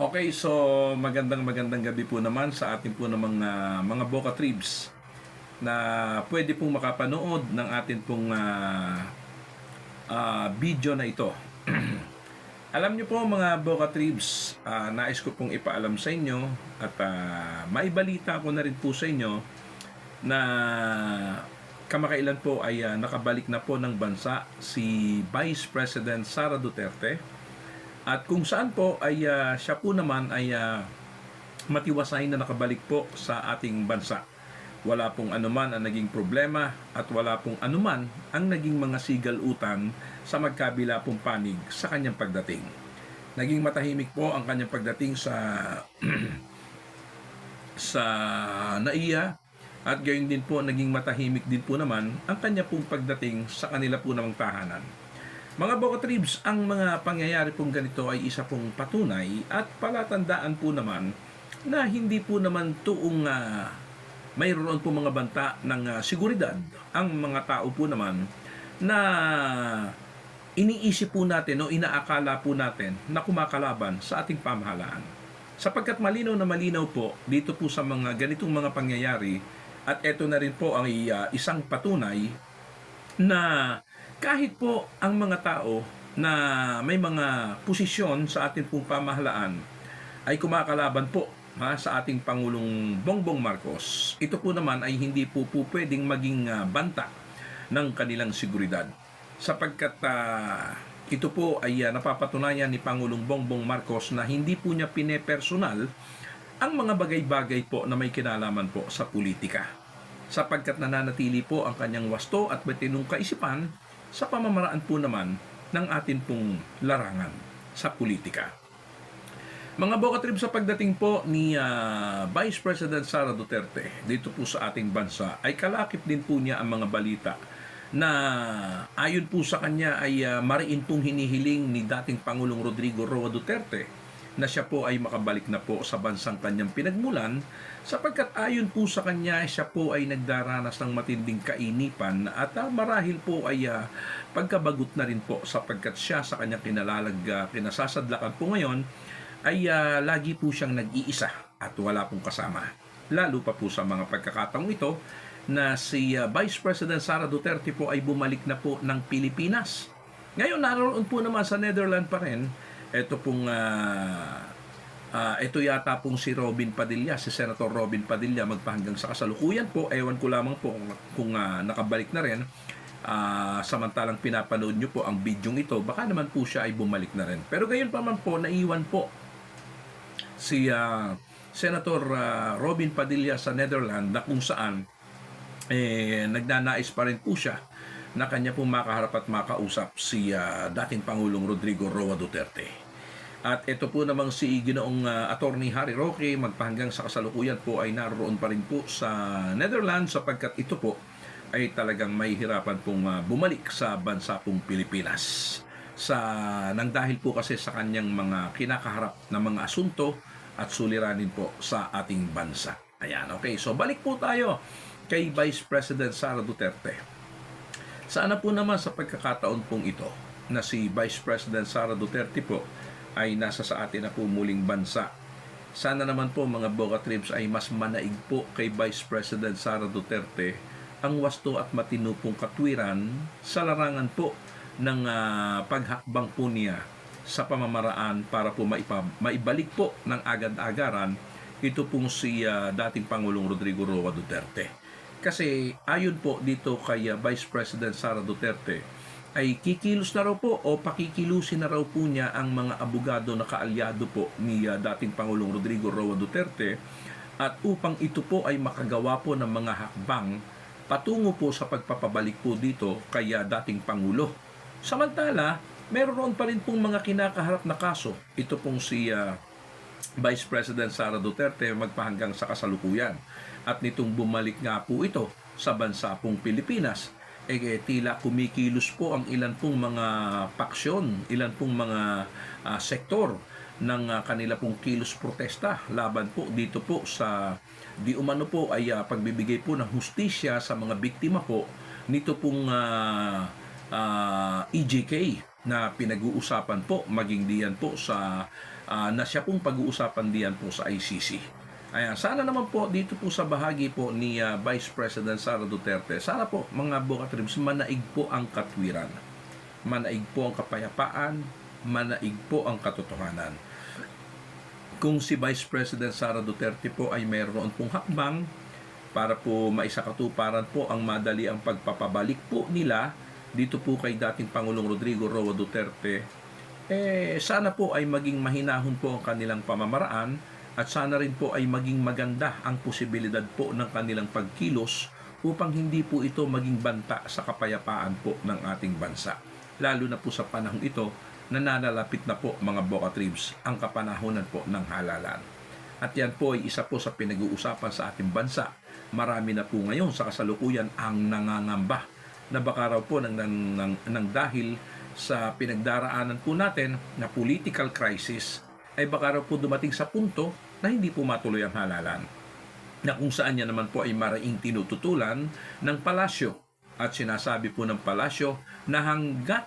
Okay, so magandang magandang gabi po naman sa ating po ng mga mga Boca Tribes na pwede pong makapanood ng ating pong ah, ah, video na ito. Alam niyo po mga Boca Tribes, ah, nais ko pong ipaalam sa inyo at ah, maibalita ko na rin po sa inyo na kamakailan po ay ah, nakabalik na po ng bansa si Vice President Sara Duterte at kung saan po ay ah, siya po naman ay ah, matiwasay na nakabalik po sa ating bansa. Wala pong anuman ang naging problema at wala pong anuman ang naging mga sigalutan sa magkabila pong panig sa kanyang pagdating. Naging matahimik po ang kanyang pagdating sa sa naiya at gayon din po naging matahimik din po naman ang kanya pong pagdating sa kanila po namang tahanan. Mga Boca Tribes, ang mga pangyayari pong ganito ay isa pong patunay at palatandaan po naman na hindi po naman tuong ah, mayroon po mga banta ng ah, seguridad ang mga tao po naman na iniisip po natin o inaakala po natin na kumakalaban sa ating pamahalaan. Sapagkat malinaw na malinaw po dito po sa mga ganitong mga pangyayari at ito na rin po ang ah, isang patunay na kahit po ang mga tao na may mga posisyon sa ating pong pamahalaan ay kumakalaban po ha, sa ating Pangulong Bongbong Marcos, ito po naman ay hindi po po pwedeng maging ah, banta ng kanilang seguridad. Sapagkat ah, ito po ay ah, napapatunayan ni Pangulong Bongbong Marcos na hindi po niya pinepersonal ang mga bagay-bagay po na may kinalaman po sa politika. Sapagkat nananatili po ang kanyang wasto at matinong kaisipan sa pamamaraan po naman ng atin pong larangan sa politika. Mga Boca Trip sa pagdating po ni ah, Vice President Sara Duterte dito po sa ating bansa ay kalakip din po niya ang mga balita na ayon po sa kanya ay ah, mariin pong hinihiling ni dating Pangulong Rodrigo Roa Duterte na siya po ay makabalik na po sa bansang kanyang pinagmulan sapagkat ayon po sa kanya siya po ay nagdaranas ng matinding kainipan at ah, marahil po ay ah, pagkabagot na rin po sapagkat siya sa kanyang kinalalag ah, kinasasadlakan po ngayon ay ah, lagi po siyang nag-iisa at wala pong kasama. Lalo pa po sa mga pagkakataong ito na si ah, Vice President Sara Duterte po ay bumalik na po ng Pilipinas. Ngayon naroon po naman sa Netherlands pa rin ito pong ah, ah, ito yata pong si Robin Padilla, si Senator Robin Padilla magpahanggang sa kasalukuyan po. Ewan ko lamang po kung, kung ah, nakabalik na rin. Ah, samantalang pinapanood nyo po ang bidyong ito, baka naman po siya ay bumalik na rin. Pero gayon pa man po, naiwan po si ah, Senator ah, Robin Padilla sa Netherlands na kung saan eh, nagnanais pa rin po siya na kanya pong makaharap at makausap si ah, dating Pangulong Rodrigo Roa Duterte. At ito po namang si Ginoong ah, Attorney Harry Roque magpahanggang sa kasalukuyan po ay naroon pa rin po sa Netherlands sapagkat ito po ay talagang may hirapan pong ah, bumalik sa bansa pong Pilipinas. Sa nang dahil po kasi sa kanyang mga kinakaharap na mga asunto at suliranin po sa ating bansa. Ayan, okay. So balik po tayo kay Vice President Sara Duterte. Sana po naman sa pagkakataon pong ito na si Vice President Sara Duterte po ay nasa sa atin na po muling bansa. Sana naman po mga Boca Trips ay mas manaig po kay Vice President Sara Duterte ang wasto at matino pong katwiran sa larangan po ng ah, paghakbang po niya sa pamamaraan para po maipa, maibalik po ng agad-agaran ito pong si ah, dating Pangulong Rodrigo Roa Duterte. Kasi ayon po dito kay ah, Vice President Sara Duterte ay kikilos na raw po o pakikilusin na raw po niya ang mga abogado na kaalyado po ni ah, dating Pangulong Rodrigo Roa Duterte at upang ito po ay makagawa po ng mga hakbang patungo po sa pagpapabalik po dito kay ah, dating Pangulo. Samantala, meron pa rin pong mga kinakaharap na kaso. Ito pong si ah, Vice President Sara Duterte magpahanggang sa kasalukuyan. At nitong bumalik nga po ito sa bansa pong Pilipinas, eh, eh, tila kumikilos po ang ilan pong mga paksyon, ilan pong mga ah, sektor ng ah, kanila pong kilos protesta laban po dito po sa di umano po ay ah, pagbibigay po ng hustisya sa mga biktima po nito pong ah, ah, EJK na pinag-uusapan po maging diyan po sa ah, na siya pong pag-uusapan diyan po sa ICC. Ayan, sana naman po dito po sa bahagi po ni ah, Vice President Sara Duterte, sana po mga Bokatrims, manaig po ang katwiran. Manaig po ang kapayapaan, manaig po ang katotohanan. Kung si Vice President Sara Duterte po ay mayroon pong hakbang para po maisakatuparan po ang madali ang pagpapabalik po nila dito po kay dating Pangulong Rodrigo Roa Duterte eh sana po ay maging mahinahon po ang kanilang pamamaraan at sana rin po ay maging maganda ang posibilidad po ng kanilang pagkilos upang hindi po ito maging banta sa kapayapaan po ng ating bansa. Lalo na po sa panahong ito na nalalapit na po mga Boca Tribes ang kapanahonan po ng halalan. At yan po ay isa po sa pinag-uusapan sa ating bansa. Marami na po ngayon sa kasalukuyan ang nangangamba na baka raw po ng, ng, ng, ng dahil sa pinagdaraanan po natin na political crisis ay baka raw po dumating sa punto na hindi po matuloy ang halalan na kung saan niya naman po ay maraing tinututulan ng palasyo at sinasabi po ng palasyo na hanggat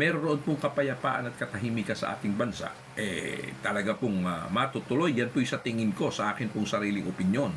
meron pong kapayapaan at katahimikan sa ating bansa, eh talaga pong ah, matutuloy. Yan po sa tingin ko sa akin pong sariling opinyon.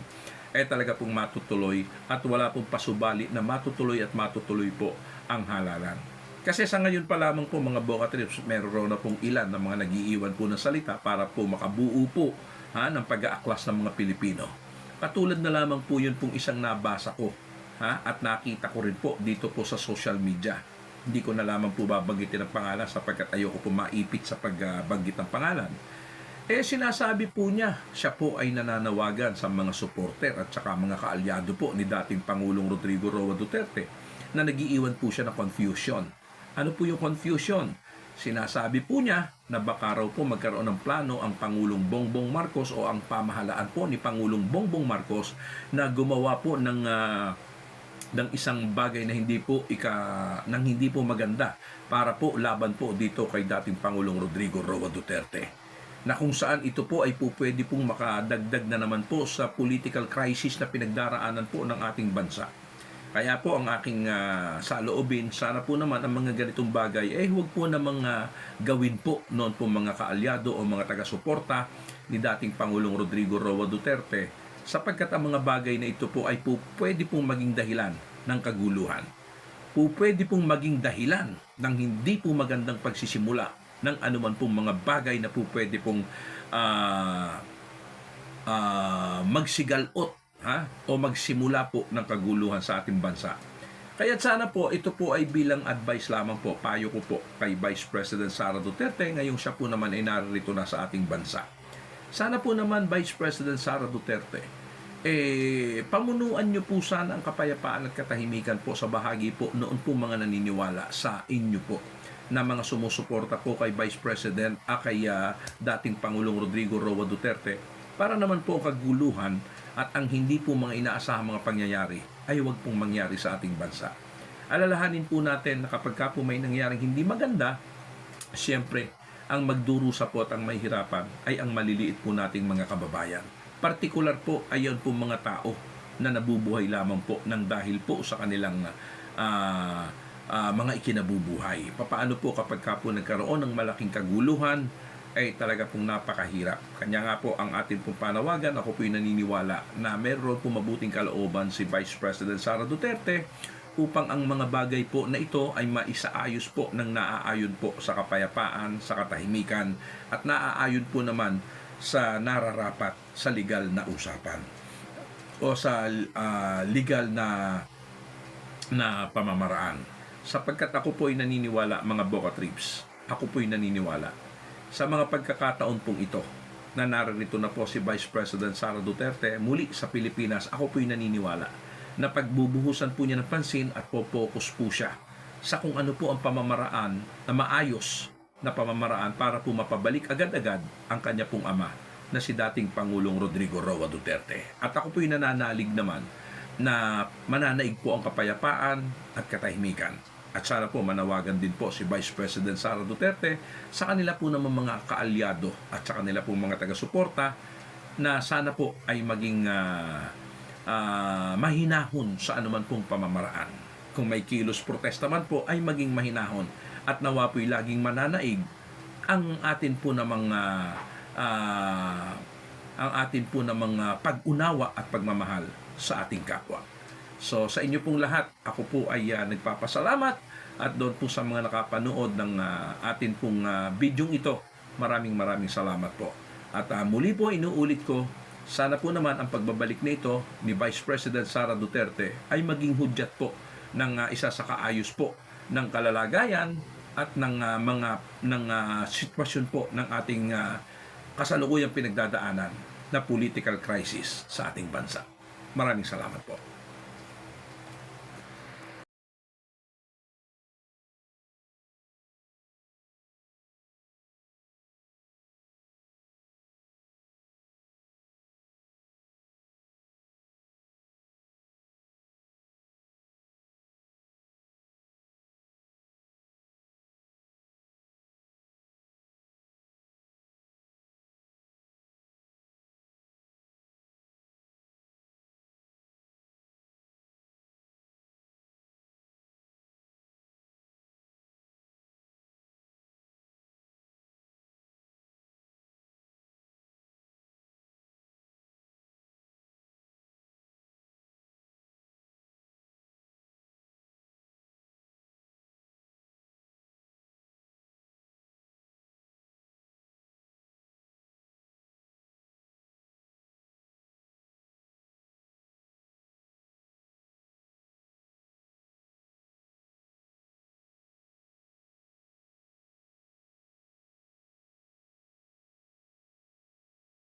Eh talaga pong matutuloy at wala pong pasubali na matutuloy at matutuloy po ang halalan. Kasi sa ngayon pa lamang po mga Boca Trips, meron na pong ilan na mga nagiiwan po ng salita para po makabuo po ha, ng pag-aaklas ng mga Pilipino. Katulad na lamang po yun pong isang nabasa ko ha, at nakita ko rin po dito po sa social media. Hindi ko na lamang po babanggitin ang pangalan sapagkat ayoko po maipit sa pagbanggit ng pangalan. Eh sinasabi po niya, siya po ay nananawagan sa mga supporter at saka mga kaalyado po ni dating Pangulong Rodrigo Roa Duterte na nagiiwan po siya ng confusion. Ano po yung confusion? Sinasabi po niya na baka raw po magkaroon ng plano ang Pangulong Bongbong Marcos o ang pamahalaan po ni Pangulong Bongbong Marcos na gumawa po ng ah, ng isang bagay na hindi po ika nang hindi po maganda para po laban po dito kay dating Pangulong Rodrigo Roa Duterte na kung saan ito po ay po pwede pong makadagdag na naman po sa political crisis na pinagdaraanan po ng ating bansa. Kaya po ang aking ah, saloobin, sana po naman ang mga ganitong bagay eh huwag po na mga gawin po noon po mga kaalyado o mga taga-suporta ni dating Pangulong Rodrigo Roa Duterte sapagkat ang mga bagay na ito po ay po pwede pong maging dahilan ng kaguluhan. Po pwede pong maging dahilan ng hindi po magandang pagsisimula ng anuman pong mga bagay na po pwede pong ah, ah, magsigalot ha o magsimula po ng kaguluhan sa ating bansa. Kaya sana po ito po ay bilang advice lamang po, payo ko po kay Vice President Sara Duterte ngayong siya po naman ay narito na sa ating bansa. Sana po naman Vice President Sara Duterte, eh, pamunuan niyo po sana ang kapayapaan at katahimikan po sa bahagi po noon po mga naniniwala sa inyo po na mga sumusuporta po kay Vice President at kay ah, dating Pangulong Rodrigo Roa Duterte para naman po ang kaguluhan at ang hindi po mga inaasahang mga pangyayari ay huwag pong mangyari sa ating bansa. Alalahanin po natin na kapag ka po may nangyaring hindi maganda, siyempre, ang magdurusa po at ang mahihirapan ay ang maliliit po nating mga kababayan. Partikular po ay yun po mga tao na nabubuhay lamang po ng dahil po sa kanilang ah, ah, mga ikinabubuhay. Papaano po kapag ka po nagkaroon ng malaking kaguluhan, ay talaga pong napakahirap. Kanya nga po ang ating pong panawagan, ako po'y naniniwala na meron po mabuting kalooban si Vice President Sara Duterte upang ang mga bagay po na ito ay maisaayos po ng naaayon po sa kapayapaan, sa katahimikan at naaayon po naman sa nararapat sa legal na usapan o sa ah, legal na na pamamaraan. Sapagkat ako po ay naniniwala mga Boca Trips. Ako po ay naniniwala sa mga pagkakataon pong ito na narito na po si Vice President Sara Duterte muli sa Pilipinas, ako po'y naniniwala na pagbubuhusan po niya ng pansin at po-focus po siya sa kung ano po ang pamamaraan na maayos na pamamaraan para po mapabalik agad-agad ang kanya pong ama na si dating Pangulong Rodrigo Roa Duterte. At ako po'y nananalig naman na mananaig po ang kapayapaan at katahimikan. At sana po manawagan din po si Vice President Sara Duterte sa kanila po naman mga kaalyado at sa kanila po mga taga-suporta na sana po ay maging ah, ah, mahinahon sa anuman pong pamamaraan. Kung may kilos protesta man po ay maging mahinahon at nawa po'y laging mananaig ang atin po na mga ah, ang atin po na mga pag-unawa at pagmamahal sa ating kapwa. So sa inyo pong lahat, ako po ay ah, nagpapasalamat at doon po sa mga nakapanood ng ah, atin pong uh, bidyong ito, maraming maraming salamat po. At ah, muli po inuulit ko, sana po naman ang pagbabalik nito ni Vice President Sara Duterte ay maging hudyat po ng ah, isa sa kaayos po ng kalalagayan at ng ah, mga ng ah, sitwasyon po ng ating ah, kasalukuyang pinagdadaanan na political crisis sa ating bansa. Maraming salamat po.